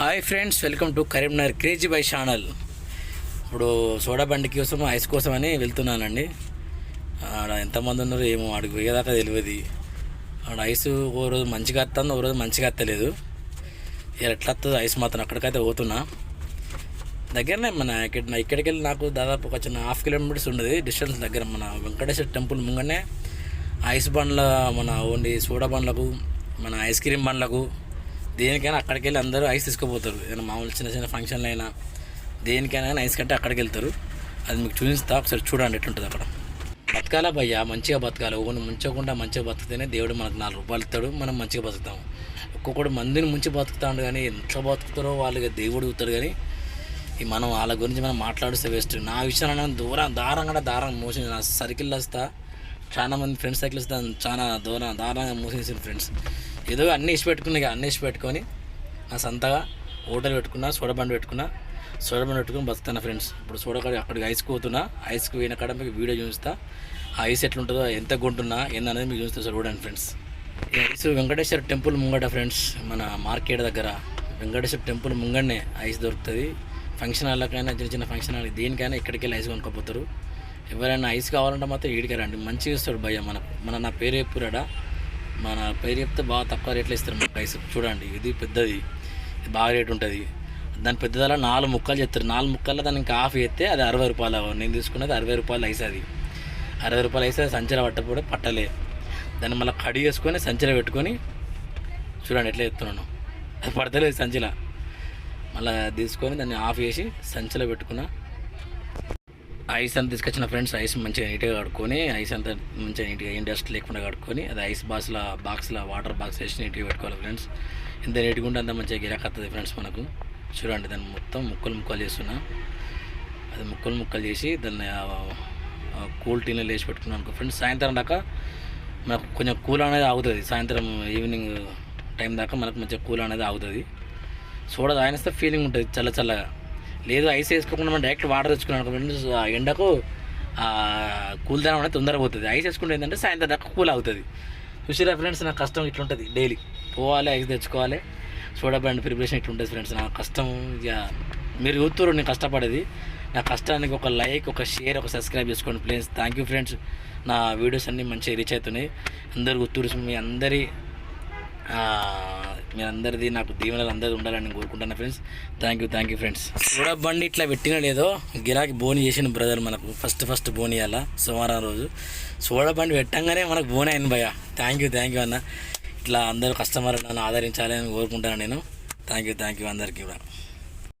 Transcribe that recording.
Hi friends welcome to Karimnagar crazy by channel ఇప్పుడు soda బండి కోసం ఐస్ కోసం అని వెళ్తున్నానండి. ఆడ ఎంతమంది ఉన్నారు ఏమో ఆడికి పోయేదాకా తెలియదు. ఆడ ఐస్ ఓ రోజు మంచిగా వస్తుంది ఓ రోజు మంచిగా వస్తలేదు ఇలా ఎట్లా వస్తుంది ఐస్ మాత్రం అక్కడికైతే పోతున్నా. దగ్గరనే మన ఇక్కడ ఇక్కడికి వెళ్ళి నాకు దాదాపు ఒక చిన్న హాఫ్ కిలోమీటర్స్ ఉండదు. డిస్టెన్స్ దగ్గర మన వెంకటేశ్వర టెంపుల్ ముంగనే. ఐస్ బండ్ల మన ఓన్లీ సోడా బండ్లకు మన ఐస్ క్రీమ్ బండ్లకు దేనికైనా అక్కడికి వెళ్ళి అందరూ ఐస్ తీసుకుపోతారు. ఏదైనా మామూలు చిన్న చిన్న ఫంక్షన్లు అయినా దేనికైనా కానీ ఐస్ కంటే అక్కడికి వెళ్తారు అది మీకు చూపిస్తా ఒకసారి చూడండి ఎట్లుంటుంది అక్కడ. బతకాలా భయ్యా? మంచిగా బతకాలి? ఒకరిని ముంచకుండా మంచిగా బతికితేనే దేవుడు మనకు నాలుగు రూపాయలు ఇస్తాడు మనం మంచిగా బతుకుతాం ఒక్కొక్కడు మందిని ముంచి బతుకుతాడు కానీ ఎంత బతుకుతారో వాళ్ళకి దేవుడు ఇస్తాడు కానీ ఈ మనం వాళ్ళ గురించి మనం మాట్లాడిస్తే వేస్ట్ నా విషయంలో దూరం దారంగా దారం మోసింది నా సర్కిల్ వస్తా. చాలా మంది ఫ్రెండ్స్ సర్కిల్ వస్తా చాలా దూరం దారంగా మోసేసిన ఫ్రెండ్స్ ఏదో అన్నీ ఇచ్చి పెట్టుకున్నా ఇక అన్నీ ఇచ్చి పెట్టుకొని నా సొంతగా హోటల్ పెట్టుకున్నా సోడా బండి పెట్టుకున్నా సోడా బండి పెట్టుకుని బతుకుతాను ఫ్రెండ్స్. ఇప్పుడు సోడా అక్కడికి ఐస్కి పోతున్నా ఐస్కి పోయిన కాడ మీకు వీడియో చూపిస్తా. ఆ ఐస్ ఎట్లుంటుందో ఎంత గుంటున్నా ఏందనేది మీకు చూస్తే చూడండి ఫ్రెండ్స్. ఈ ఐస్ వెంకటేశ్వర టెంపుల్ ముంగట ఫ్రెండ్స్ మన మార్కెట్ దగ్గర. వెంకటేశ్వర టెంపుల్ ముంగడనే ఐస్ దొరుకుతుంది. ఫంక్షన్ హాల్లకైనా చిన్న చిన్న ఫంక్షన్ హాల్ దేనికైనా ఇక్కడికి వెళ్ళి ఐస్ కొనుక్కోపోతారు. ఎవరైనా ఐస్ కావాలంటే మాత్రం ఈడికి రండి. మంచిగా ఇస్తాడు భయ్య మన మన నా పేరు చెప్పురాడా? మన పేరు చెప్తే బాగా తక్కువ రేట్లో ఇస్తారు మన ఐస్ చూడండి ఇది పెద్దది ఇది బాగా రేట్ ఉంటుంది. దాని పెద్దదలా నాలుగు ముక్కలు చెప్తారు నాలుగు ముక్కల్లో దాన్ని ఇంకా హాఫ్ చేస్తే అది అరవై రూపాయలు. నేను తీసుకున్నది అరవై రూపాయలు ఐస్ అరవై రూపాయలు అయితే సంచిలో పట్టకూడదు పట్టలే. దాన్ని మళ్ళీ కడి చేసుకొని సంచిలో పెట్టుకొని చూడండి ఎట్లా చెప్తున్నాను అది పడతలేదు సంచిలో మళ్ళీ తీసుకొని దాన్ని ఆఫ్ చేసి సంచిలో పెట్టుకున్నా. ఐస్ అంతా తీసుకొచ్చిన ఫ్రెండ్స్ ఐస్ మంచిగా నీట్గా కడుక్కొని ఐస్ అంతా మంచిగా నీట్గా ఏం డస్ట్ లేకుండా కడుక్కొని అది ఐస్ బాక్స్లో బాక్స్లో వాటర్ బాక్స్ వేసి నీట్గా పెట్టుకోవాలి ఫ్రెండ్స్. ఎంత నీట్గా ఉంటే అంత మంచిగా గిరాక్ వస్తుంది ఫ్రెండ్స్ మనకు. చూడండి దాన్ని మొత్తం ముక్కలు ముక్కలు చేస్తున్నా. అది ముక్కలు ముక్కలు చేసి దాన్ని కూల్ టీలో వేసి పెట్టుకున్నాను అనుకో ఫ్రెండ్స్ సాయంత్రం దాకా మనకు కొంచెం కూల్ అనేది ఆగుతుంది. సాయంత్రం ఈవినింగ్ టైం దాకా మనకు మంచిగా కూల్ అనేది ఆగుతుంది. సోడా తాగిస్తే ఫీలింగ్ ఉంటుంది చల్ల చల్లగా. లేదు ఐస్ వేసుకోకుండా మనం డైరెక్ట్ వాటర్ తెచ్చుకున్నాం అనుకో ఫ్రెండ్స్ ఆ ఎండకు కూల్ దానం అనేది తొందరగా పోతుంది. ఐస్ వేసుకుంటే ఏంటంటే సాయంత్రం దాకా కూల్ అవుతుంది చూసిరా ఫ్రెండ్స్ నాకు కష్టం ఇట్లుంటుంది డైలీ. పోవాలి ఐస్ తెచ్చుకోవాలి. సోడా బ్రాండ్ ప్రిపరేషన్ ఇట్లుంటుంది ఫ్రెండ్స్ నా కష్టం. ఇక మీరు చూస్తున్నారు నేను కష్టపడేది. నా కష్టానికి ఒక లైక్ ఒక షేర్ ఒక సబ్స్క్రైబ్ చేసుకోండి ప్లీజ్. Thank you friends. నా వీడియోస్ అన్నీ మంచిగా రీచ్ అవుతున్నాయి. అందరు గుర్తురు మీ అందరి మీ అందరిది నాకు దీవెనలు అందరిది ఉండాలని నేను కోరుకుంటున్నా friends thank you thank you friends soda బండి ఇట్లా పెట్టిన లేదో గిరాకి బోని చేసిన బ్రదర్ మనకు. ఫస్ట్ ఫస్ట్ బోని అలా సోమవారం రోజు. సోడా బండి పెట్టంగానే మనకు బోని అయింది భయ థ్యాంక్ యూ థ్యాంక్ యూ అన్న. ఇట్లా అందరూ కస్టమర్ నన్ను ఆదరించాలని కోరుకుంటాను నేను. థ్యాంక్ యూ థ్యాంక్ యూ అందరికీ కూడా.